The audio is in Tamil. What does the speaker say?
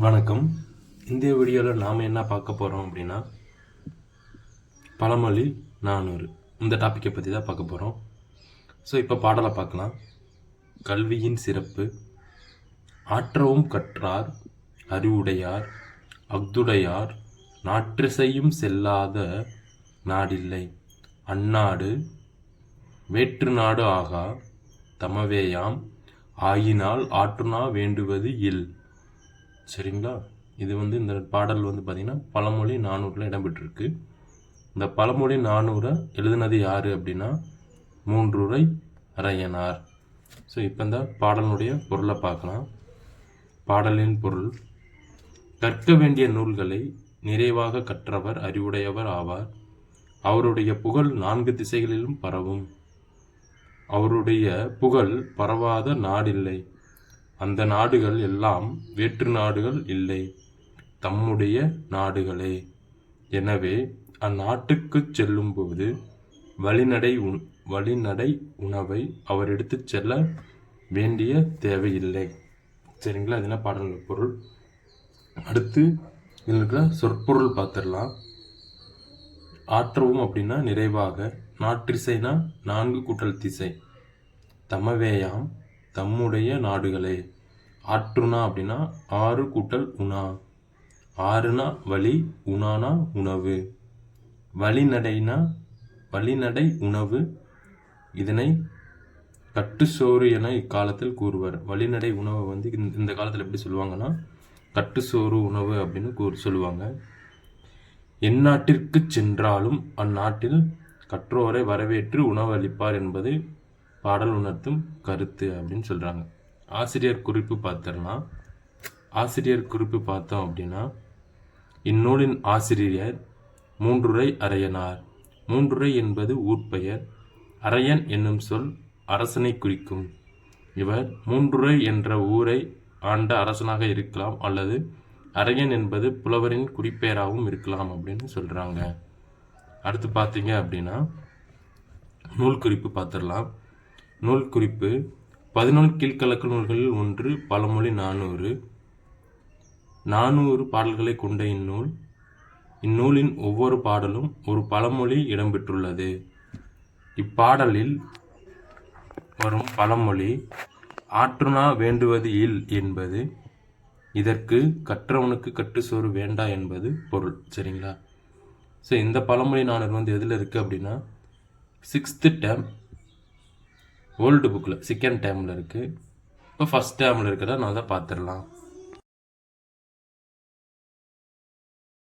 வணக்கம். இந்த வீடியோவில் நாம் என்ன பார்க்க போகிறோம் அப்படின்னா பழமொழி நானூறு. இந்த டாப்பிக்கை பற்றி தான் பார்க்க போகிறோம் ஸோ இப்போ பாடலை பார்க்கலாம். கல்வியின் சிறப்பு ஆற்றவும் கற்றார் அறிவுடையார் அஃதுடையார் நாற்றிசையும் செல்லாத நாடில்லை. அந்நாடு வேற்று நாடு ஆகா தமவேயாம் ஆயினால் ஆற்றுனா வேண்டுவது இல். சரிங்களா? இது வந்து இந்த பாடல் வந்து பார்த்திங்கன்னா பழமொழி நானூறில் இடம்பெற்றிருக்கு. இந்த பழமொழி நானூறை எழுதினது யார் அப்படின்னா மூன்றுரை அரையனார். ஸோ இப்போ இந்த பாடலுடைய பொருளை பார்க்கலாம். பாடலின் பொருள் கற்க வேண்டிய நூல்களை நிறைவாக கற்றவர் அறிவுடையவர் ஆவார். அவருடைய புகழ் நான்கு திசைகளிலும் பரவும். அவருடைய புகழ் பரவாத நாடில்லை. அந்த நாடுகள் எல்லாம் வேற்று நாடுகள் இல்லை தம்முடைய நாடுகளே. எனவே அந்நாட்டுக்குச் செல்லும்போது வழிநடை உண் வழிநடை உணவை அவர் எடுத்துச் செல்ல வேண்டிய தேவையில்லை. சரிங்களா? அது என்ன பொருள்? அடுத்து இதில் இருக்கிற சொற்பொருள் பார்த்துடலாம். ஆற்றவும் அப்படின்னா நிறைவாக நாற்றிசைனா நான்கு கூட்டல் திசை. தமவேயாம் தம்முடைய நாடுகளே. ஆற்றுனா அப்படின்னா ஆறு கூட்டல் உணா. ஆறுனா வழி உணானா உணவு. வழிநடைனா வழிநடை உணவு. இதனை கட்டுச்சோறு என இக்காலத்தில் கூறுவர். வழிநடை உணவை வந்து இந்த- இந்த காலத்தில் எப்படி சொல்லுவாங்கன்னா கட்டுச்சோறு உணவு அப்படின்னு கூறு சொல்லுவாங்க. எந்நாட்டிற்கு சென்றாலும் அந்நாட்டில் கற்றோரை வரவேற்று உணவளிப்பார் என்பது பாடல் உணர்த்தும் கருத்து அப்படின்னு சொல்கிறாங்க ஆசிரியர் குறிப்பு பார்த்துடலாம் ஆசிரியர் குறிப்பு பார்த்தோம் அப்படின்னா இந்நூலின் ஆசிரியர் மூன்றுரை அரையனார். மூன்றுரை என்பது ஊர்ப்பெயர் அரையன் என்னும் சொல் அரசனை குறிக்கும். இவர் மூன்றுரை என்ற ஊரை ஆண்ட அரசனாக இருக்கலாம் அல்லது அரையன் என்பது புலவரின் குடிப்பெயராகவும் இருக்கலாம் அப்படின்னு சொல்கிறாங்க அடுத்து பார்த்தீங்க அப்படின்னா நூல் குறிப்பு பார்த்துடலாம் நூல் குறிப்பு பதினொன்று கீழ்கலக்க நூல்களில் ஒன்று பழமொழி நானூறு. நானூறு பாடல்களை கொண்ட இந்நூல் இந்நூலின் ஒவ்வொரு பாடலும் ஒரு பழமொழி இடம்பெற்றுள்ளது. இப்பாடலில் வரும் பழமொழி ஆற்றுனா வேண்டுவது இல் என்பது இதற்கு கற்றவனுக்கு கட்டுச்சோறு வேண்டா என்பது பொருள். சரிங்களா? ஸோ இந்த பழமொழி நானூறு வந்து எதில் இருக்குது அப்படின்னா சிக்ஸ்த்து டேம் ஓல்டு புக்கில் செகண்ட் டேமில் இருக்குது இப்போ ஃபஸ்ட் டேமில் இருக்கிறத நான் அதை பார்த்துடலாம்.